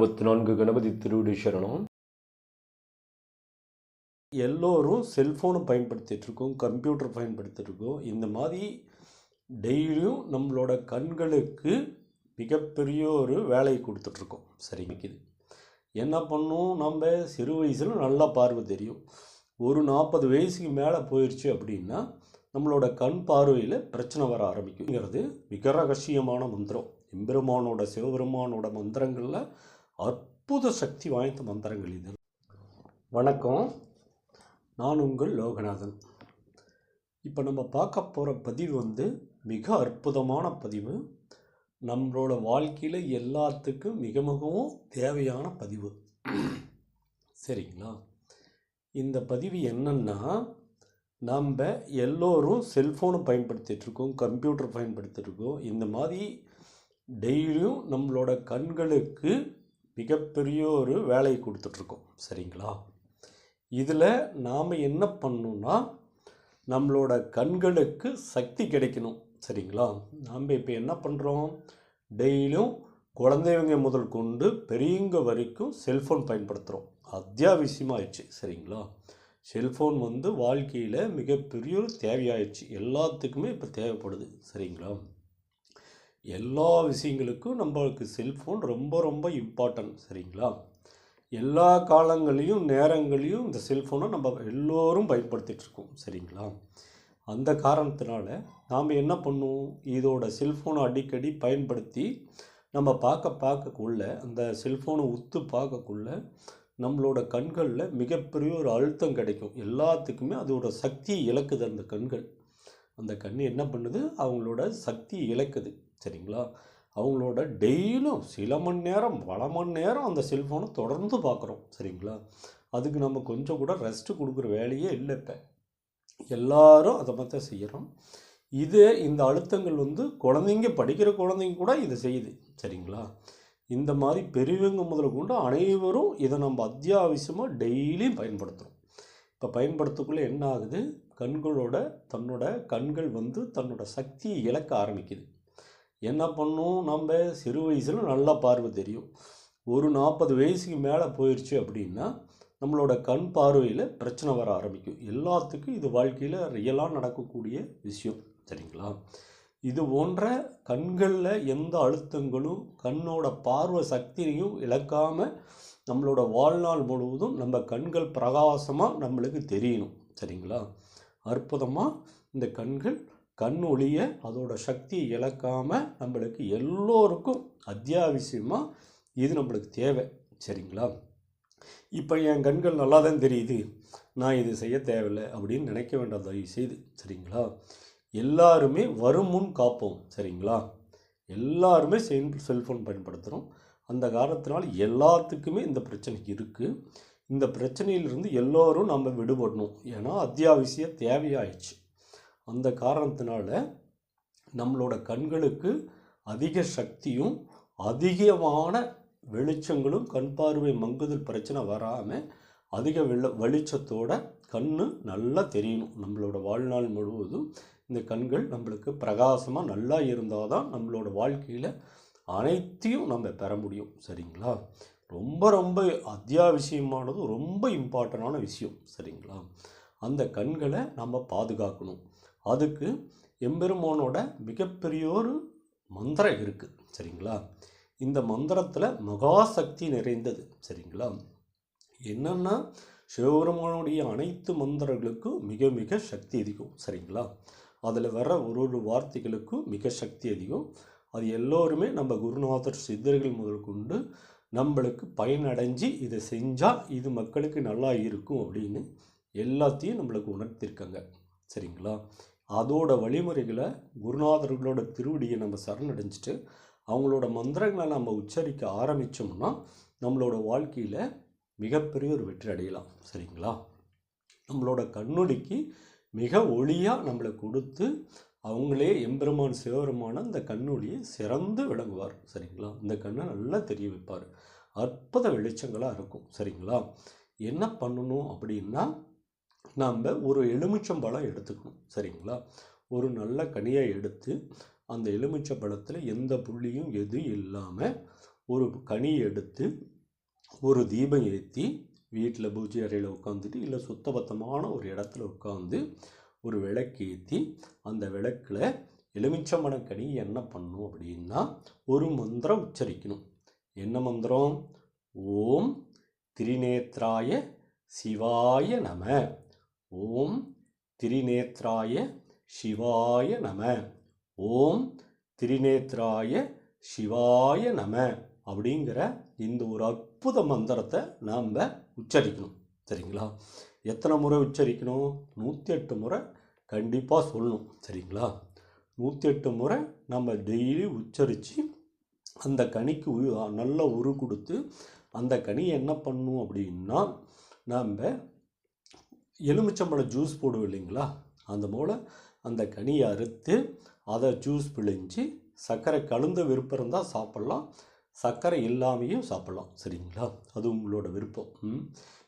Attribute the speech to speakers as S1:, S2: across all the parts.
S1: அறுபத்தி நான்கு கணபதி திருவிடி சரணம். எல்லோரும் செல்ஃபோனை பயன்படுத்திகிட்ருக்கோம் கம்ப்யூட்டர் பயன்படுத்திட்டுருக்கோம் இந்த மாதிரி டெய்லியும் நம்மளோட கண்களுக்கு மிகப்பெரிய ஒரு வேலையை கொடுத்துட்ருக்கோம் சரிமிக்குது என்ன பண்ணும் நம்ம சிறு வயசில் நல்லா பார்வை தெரியும். ஒரு நாற்பது வயசுக்கு மேலே போயிடுச்சு அப்படின்னா நம்மளோட கண் பார்வையில் பிரச்சனை வர ஆரம்பிக்குங்கிறது மிக ரகசியமான மந்திரம். எம்பெருமானோட சிவபெருமானோட மந்திரங்களில் அற்புத சக்தி வாய்ந்த மந்திரங்கள் இது. வணக்கம். நான் உங்கள் லோகநாதன். இப்போ நம்ம பார்க்க போகிற பதிவு வந்து மிக அற்புதமான பதிவு. நம்மளோட வாழ்க்கையில் எல்லாத்துக்கும் மிக மிகவும் தேவையான பதிவு. சரிங்களா? இந்த பதிவு என்னென்னா நம்ம எல்லோரும் செல்ஃபோனை பயன்படுத்திகிட்ருக்கோம் கம்ப்யூட்டர் பயன்படுத்திட்டு இருக்கோம். இந்த மாதிரி டெய்லியும் நம்மளோட கண்களுக்கு மிகப்பெரிய ஒரு வேலையை கொடுத்துட்ருக்கோம். சரிங்களா? இதில் நாம் என்ன பண்ணணும்னா நம்மளோட கண்களுக்கு சக்தி கிடைக்கணும். சரிங்களா? நாம் இப்போ என்ன பண்ணுறோம்? டெய்லியும் குழந்தைங்க முதல் கொண்டு பெரியவங்க வரைக்கும் செல்ஃபோன் பயன்படுத்துகிறோம். அத்தியாவசியமாகிடுச்சு சரிங்களா? செல்ஃபோன் வந்து வாழ்க்கையில் மிகப்பெரிய ஒரு தேவையாயிடுச்சு. எல்லாத்துக்குமே இப்போ தேவைப்படுது. சரிங்களா? எல்லா விஷயங்களுக்கும் நம்மளுக்கு செல்ஃபோன் ரொம்ப ரொம்ப இம்பார்ட்டன்ட் சரிங்களா? எல்லா காலங்களையும் நேரங்களையும் இந்த செல்ஃபோனை நம்ம எல்லோரும் பயன்படுத்திகிட்ருக்கோம் சரிங்களா? அந்த காரணத்தினால நாம் என்ன பண்ணுவோம்? இதோட செல்ஃபோனை அடிக்கடி பயன்படுத்தி நம்ம பார்க்க பார்க்கக்குள்ள அந்த செல்ஃபோனை உத்து பார்க்கக்குள்ள நம்மளோட கண்களில் மிகப்பெரிய ஒரு அழுத்தம் கிடைக்கும். எல்லாத்துக்குமே அதோட சக்தியை இழக்குது அந்த கண்கள். அந்த கண் என்ன பண்ணுது? அவங்களோட சக்தியை இழக்குது. சரிங்களா? அவங்களோட டெய்லியும் சில மணி நேரம் பல மணி நேரம் அந்த செல்ஃபோனை தொடர்ந்து பார்க்குறோம் சரிங்களா? அதுக்கு நம்ம கொஞ்சம் கூட ரெஸ்ட்டு கொடுக்குற வேலையே இல்லை இப்போ. எல்லாரும் அதை மாதிரி செய்கிறோம் இது இந்த அழுத்தங்கள் வந்து குழந்தைங்க படிக்கிற குழந்தைங்க கூட இதை செய்யுது சரிங்களா? இந்த மாதிரி பெரியவங்க முதல் கொண்டு அனைவரும் இதை நம்ம அத்தியாவசியமாக டெய்லியும் பயன்படுத்துகிறோம் இப்போ பயன்படுத்தக்குள்ளே என்ன ஆகுது? கண்களோட தன்னோட கண்கள் வந்து தன்னோட சக்தியை இழக்க ஆரம்பிக்குது. என்ன பண்ணும்? நம்ம சிறு வயசில் நல்லா பார்வை தெரியும். ஒரு நாற்பது வயசுக்கு மேலே போயிடுச்சு அப்படின்னா நம்மளோட கண் பார்வையில் பிரச்சனை வர ஆரம்பிக்கும். எல்லாத்துக்கும் இது வாழ்க்கையில் ரியலாக நடக்கக்கூடிய விஷயம். சரிங்களா? இது போன்ற கண்களில் எந்த அழுத்தங்களும் கண்ணோட பார்வை சக்தியையும் இழக்காமல் நம்மளோட வாழ்நாள் முழுவதும் நம்ம கண்கள் பிரகாசமாக நம்மளுக்கு தெரியணும். சரிங்களா? அற்புதமாக இந்த கண்கள் கண் ஒளிய அதோட சக்தியை இழக்காமல் நம்மளுக்கு எல்லோருக்கும் அத்தியாவசியமாக இது நம்மளுக்கு தேவை. சரிங்களா? இப்போ என் கண்கள் நல்லா தான் தெரியுது. நான் இது செய்ய தேவையில்லை அப்படின்னு நினைக்க வேண்டாம். தயவு செய்து சரிங்களா? எல்லாருமே வரும் முன் காப்போம். சரிங்களா? எல்லாருமே செல் செல்ஃபோன் பயன்படுத்துகிறோம் அந்த காரணத்தினால் எல்லாத்துக்குமே இந்த பிரச்சனை இருக்குது இந்த பிரச்சனையிலிருந்து எல்லோரும் நம்ம விடுபடணும். ஏன்னா அத்தியாவசிய தேவையாயிடுச்சு. அந்த காரணத்தினால நம்மளோட கண்களுக்கு அதிக சக்தியும் அதிகமான வெளிச்சங்களும் கண் பார்வை மங்குதல் பிரச்சனை வராமல் அதிக வெள்ள வெளிச்சத்தோட கண் நல்லா தெரியணும். நம்மளோட வாழ்நாள் முழுவதும் இந்த கண்கள் நம்மளுக்கு பிரகாசமாக நல்லா இருந்தால் தான் நம்மளோட வாழ்க்கையில் அனைத்தையும் நம்ம பெற முடியும். சரிங்களா? ரொம்ப ரொம்ப அத்தியாவசியமானது ரொம்ப இம்பார்ட்டண்டான விஷயம். சரிங்களா? அந்த கண்களை நம்ம பாதுகாக்கணும். அதுக்கு எம்பெருமானோட மிகப்பெரிய ஒரு மந்திரம் இருக்குது சரிங்களா? இந்த மந்திரத்தில் மகாசக்தி நிறைந்தது சரிங்களா? என்னென்னா சிவபெருமானுடைய அனைத்து மந்திரங்களுக்கும் மிக மிக சக்தி அதிகம் சரிங்களா? அதில் வர ஒரு ஒரு வார்த்தைகளுக்கும் மிக சக்தி அதிகம். அது எல்லோருமே நம்ம குருநாதர் சித்தர்கள் முதல் கொண்டு நம்மளுக்கு பயனடைஞ்சு இதை செஞ்சால் இது மக்களுக்கு நல்லா இருக்கும் அப்படின்னு எல்லாத்தையும் நம்மளுக்கு உணர்த்திருக்காங்க சரிங்களா? அதோட வழிமுறைகளை குருநாதர்களோட திருவடியை நம்ம சரணடைஞ்சிட்டு அவங்களோட மந்திரங்களை நம்ம உச்சரிக்க ஆரம்பித்தோம்னா நம்மளோட வாழ்க்கையில் மிகப்பெரிய ஒரு வெற்றி அடையலாம். சரிங்களா? நம்மளோட கண்ணொடிக்கு மிக ஒளியாக நம்மளை கொடுத்து அவங்களே எம்பெருமான் சிவபெருமான இந்த கண்ணொளியை சிறந்து விளங்குவார். சரிங்களா? இந்த கண்ணை நல்லா தெரிய வைப்பார். அற்புத வெளிச்சங்களாக இருக்கும். சரிங்களா? என்ன பண்ணணும் அப்படின்னா நாம் ஒரு எலுமிச்சம்பழம் எடுத்துக்கணும். சரிங்களா? ஒரு நல்ல கனியை எடுத்து அந்த எலுமிச்சம்பழத்தில் எந்த புள்ளியும் எதுவும் இல்லாமல் ஒரு கனி எடுத்து ஒரு தீபம் ஏற்றி வீட்டில் பூஜை அறையில் உட்காந்துட்டு இல்லை சுத்தபத்தமான ஒரு இடத்துல உட்காந்து ஒரு விளக்கு ஏற்றி அந்த விளக்கில் எலுமிச்சம்பழக்கனி என்ன பண்ணும் அப்படின்னா ஒரு மந்திரம் உச்சரிக்கணும். என்ன மந்திரம்? ஓம் திரிநேத்ராய சிவாய நம. ஓம் திரிநேத்ராய சிவாய நம. ஓம் திரிநேத்ராய சிவாய நம அப்படிங்கிற இந்த ஒரு அற்புத மந்திரத்தை நாம் உச்சரிக்கணும். சரிங்களா? எத்தனை முறை உச்சரிக்கணும்? நூற்றி எட்டு முறை கண்டிப்பாக சொல்லணும். சரிங்களா? நூற்றி எட்டு முறை நம்ம டெய்லி உச்சரித்து அந்த கனிக்கு உ- நல்ல உரு கொடுத்து அந்த கனி என்ன பண்ணும் அப்படின்னா நாம் எலுமிச்சம்பழம் ஜூஸ் போடுவோம் இல்லைங்களா? அந்த போல் அந்த கனியை அறுத்து அதை ஜூஸ் பிழிஞ்சு சர்க்கரை கலந்த விருப்பம் இருந்தால் சாப்பிட்லாம். சர்க்கரை இல்லாமையும் சாப்பிட்லாம். சரிங்களா? அது உங்களோட விருப்பம். ம்.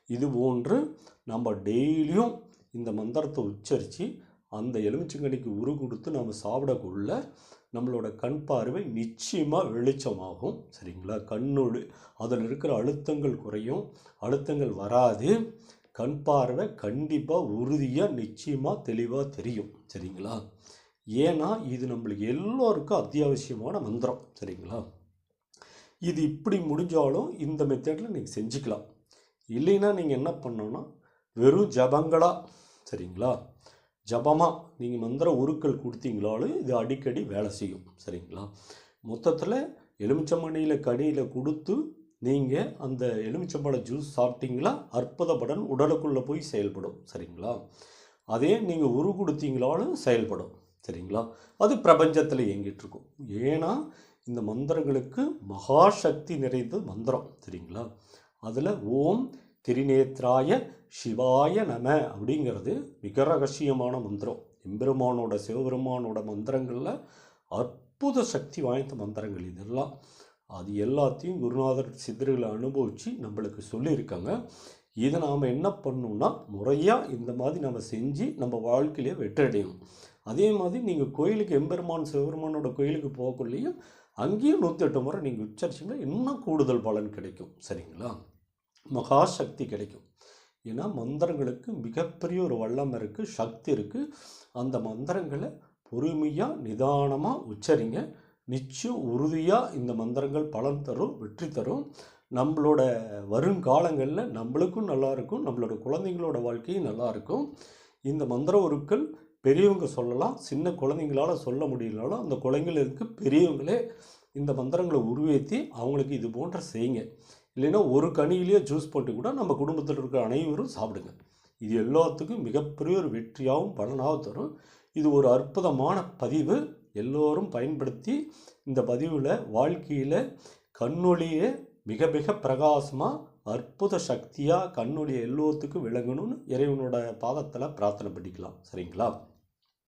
S1: இது போன்று நம்ம டெய்லியும் இந்த மந்திரத்தை உச்சரித்து அந்த எலுமிச்சங்கனிக்கு உரு கொடுத்து நம்ம சாப்பிடக்குள்ள நம்மளோட கண் பார்வை நிச்சயமாக வெளிச்சமாகும். சரிங்களா? கண்ணோடு அதில் இருக்கிற அழுத்தங்கள் குறையும். அழுத்தங்கள் வராது. கண் பார்வை கண்டிப்பாக உறுதியாக நிச்சயமாக தெளிவாக தெரியும். சரிங்களா? ஏன்னா இது நம்மளுக்கு எல்லோருக்கும் அத்தியாவசியமான மந்திரம். சரிங்களா? இது இப்படி முடிஞ்சாலும் இந்த மெத்தடில் நீங்கள் செஞ்சுக்கலாம். இல்லைன்னா நீங்கள் என்ன பண்ணோன்னா வெறும் ஜபங்களா. சரிங்களா? ஜபமாக நீங்கள் மந்திர உருக்கள் கொடுத்தீங்களாலும் இது அடிக்கடி வேலை செய்யும். சரிங்களா? மொத்தத்தில் எலுமிச்சமணியில் கனியில் கொடுத்து நீங்கள் அந்த எலுமிச்சம்பழ ஜூஸ் சாப்பிட்டீங்களா? அற்புதப்படன் உடலுக்குள்ளே போய் செயல்படும். சரிங்களா? அதே நீங்கள் உரு கொடுத்தீங்களாலும் செயல்படும். சரிங்களா? அது பிரபஞ்சத்தில் இயங்கிட்டு இருக்கும். ஏன்னா இந்த மந்திரங்களுக்கு மகாசக்தி நிறைந்த மந்திரம். சரிங்களா? அதில் ஓம் திரிநேத்ராய சிவாய நம அப்படிங்கிறது மிக ரகசியமான மந்திரம். எம்பெருமானோட சிவபெருமானோட மந்திரங்களில் அற்புத சக்தி வாய்ந்த மந்திரங்கள் இதெல்லாம். அது எல்லாத்தையும் குருநாதர் சித்தர்களை அனுபவித்து நம்மளுக்கு சொல்லியிருக்காங்க. இதை நாம் என்ன பண்ணணும்னா முறையாக இந்த மாதிரி நம்ம செஞ்சு நம்ம வாழ்க்கையிலே வெற்றடையணும் அதே மாதிரி நீங்கள் கோயிலுக்கு எம்பெருமான் சிவபெருமானோட கோயிலுக்கு போகக்குள்ளேயும் அங்கேயும் நூற்றெட்டு முறை நீங்கள் உச்சரிச்சிங்கன்னா இன்னும் கூடுதல் பலன் கிடைக்கும்? சரிங்களா? மகாசக்தி கிடைக்கும். ஏன்னா மந்திரங்களுக்கு மிகப்பெரிய ஒரு வல்லம் இருக்குது சக்தி இருக்குது அந்த மந்திரங்களை பொறுமையாக நிதானமாக உச்சரிங்க. நிச்சயம் உறுதியாக இந்த மந்திரங்கள் பலன் தரும் வெற்றி தரும். நம்மளோட வருங்காலங்களில் நம்மளுக்கும் நல்லாயிருக்கும் நம்மளோட குழந்தைங்களோட வாழ்க்கையும் நல்லா இருக்கும். இந்த மந்திர உருக்கள் பெரியவங்க சொல்லலாம். சின்ன குழந்தைங்களால் சொல்ல முடியலனாலும் அந்த குழந்தைங்களுக்கு பெரியவங்களே இந்த மந்திரங்களை உருவேற்றி அவங்களுக்கு இது போன்ற செய்யுங்க. இல்லைன்னா ஒரு கனியிலேயே ஜூஸ் போட்டு கூட நம்ம குடும்பத்தில் இருக்கிற அனைவரும் சாப்பிடுங்க. இது எல்லாத்துக்கும் மிகப்பெரிய ஒரு வெற்றியாகவும் பலனாகவும் தரும். இது ஒரு அற்புதமான பதிவு. எல்லோரும் பயன்படுத்தி இந்த பதிவில் வாழ்க்கையில் கண்ணொளியை மிக மிக பிரகாசமாக அற்புத சக்தியாக கண்ணுடைய எல்லோத்துக்கும் விளங்கணும்னு இறைவனோட பாதத்தில் பிரார்த்தனை பண்ணிக்கலாம். சரிங்களா?